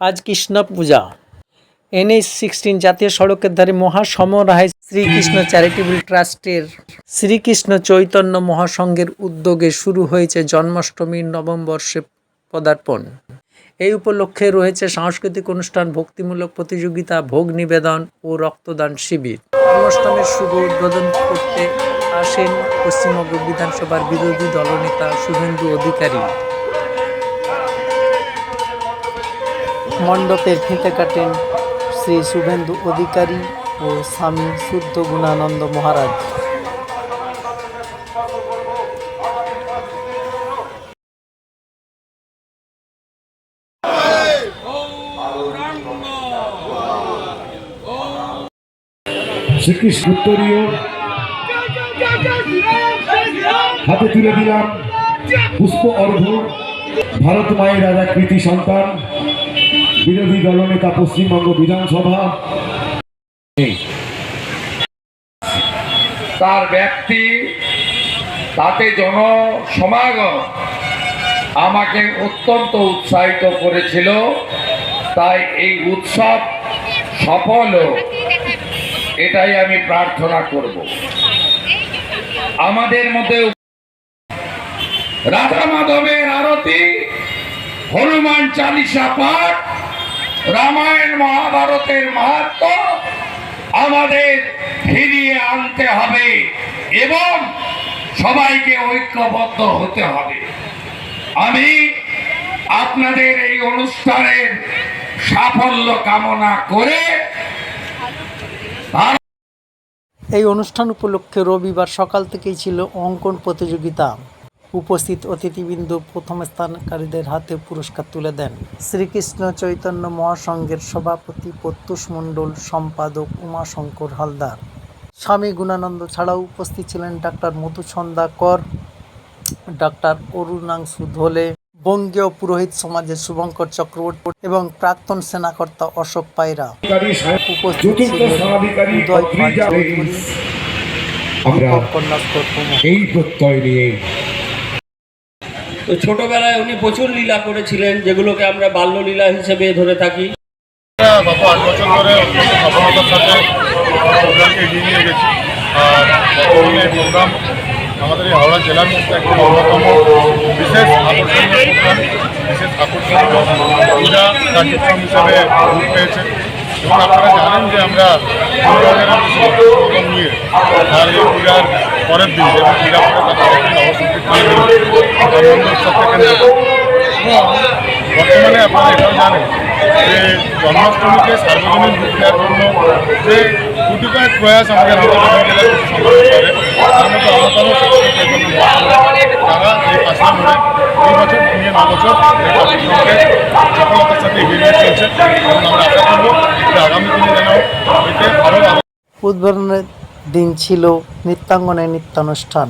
আজ কৃষ্ণ পূজা। NH sixteen জাতীয় সড়কের ধারে মহাসমরায় শ্রীকৃষ্ণ চ্যারিটেবল ট্রাস্টের শ্রীকৃষ্ণ চৈতন্য মহাসংঘের উদ্যোগে শুরু হয়েছে জন্মাষ্টমীর নবম বর্ষে পদার্পণ। এই উপলক্ষে রয়েছে সাংস্কৃতিক অনুষ্ঠান, ভক্তিমূলক প্রতিযোগিতা, ভোগ নিবেদন ও রক্তদান শিবির। জন্মাষ্টমীর শুভ উদ্বোধন করতে আসেন পশ্চিমবঙ্গ বিধানসভার বিরোধী দলনেতা শুভেন্দু অধিকারী। মণ্ডপের ফিতে কাটেন শ্রী শুভেন্দু অধিকারী ও স্বামী শুদ্ধ গুণানন্দ মহারাজ। হাতে তুলে দিলাম পুষ্প অর্ঘ ভারত মায়ের রাজা কৃতি সন্তান। বিরোধী দলনেতা পশ্চিমবঙ্গ বিধানসভা। তার ব্যক্তি, তাতে জনসমাগম আমাকে অত্যন্ত উৎসাহিত করেছিল। তাই এই উৎসব সফল এটাই আমি প্রার্থনা করব। আমাদের মধ্যে রাধা মাধবের আরতি, হনুমান চালিসা পাঠ রামায়ণ মহাভারতের মাহাত্ম আমাদের ফিরিয়ে আনতে হবে এবং সবাইকে ঐক্যবদ্ধ হতে হবে। আমি আপনাদের এই অনুষ্ঠানের সাফল্য কামনা করে এই অনুষ্ঠান উপলক্ষে রবিবার সকাল থেকেই ছিল অঙ্কন প্রতিযোগিতা। উপস্থিত অতিথিবৃন্দ প্রথম স্থানকারীদের হাতে পুরস্কার তুলে দেন। শ্রীকৃষ্ণ চৈতন্য মহাসংঘের সভাপতি প্রত্যুষ মণ্ডল সম্পাদক উমাশঙ্কর হালদার। স্বামী গুণানন্দ ছাড়াও উপস্থিত ছিলেন ডাক্তার মধুসন্দা কর ডাক্তার অরুণাংশু ধলে বঙ্গীয় পুরোহিত সমাজের শুভঙ্কর চক্রবর্তী এবং প্রাক্তন সেনাকর্তা অশোক পায়রা। উপস্থিত ছিলেন উদয় কন্যাস্কর প্রমুখ এই প্রত্যয় নিয়ে তো ছোটবেলায় উনি প্রচুর লীলা করেছিলেন, যেগুলোকে আমরা বাল্যলীলা হিসেবে ধরে থাকি। আট বছর ধরে আমাদের এই হাওড়া জেলার মধ্যে একটি অন্যতম বিশেষ আকর্ষণীয় পূজা হিসাবে রূপ পেয়েছে। এবং আপনারা জানেন যে আমরা নিয়ে আর এই পূজার পরের দিন পূজা তার পরের বর্তমানে আপনারা এটাও জানেন যে জন্মাষ্টমীকে সার্বজনীন রূপ জন্য যে কোটি কয়েক প্রয়াস আমাদের উদ্বোধনের দিন ছিল নৃত্যাঙ্গনের নৃত্যানুষ্ঠান।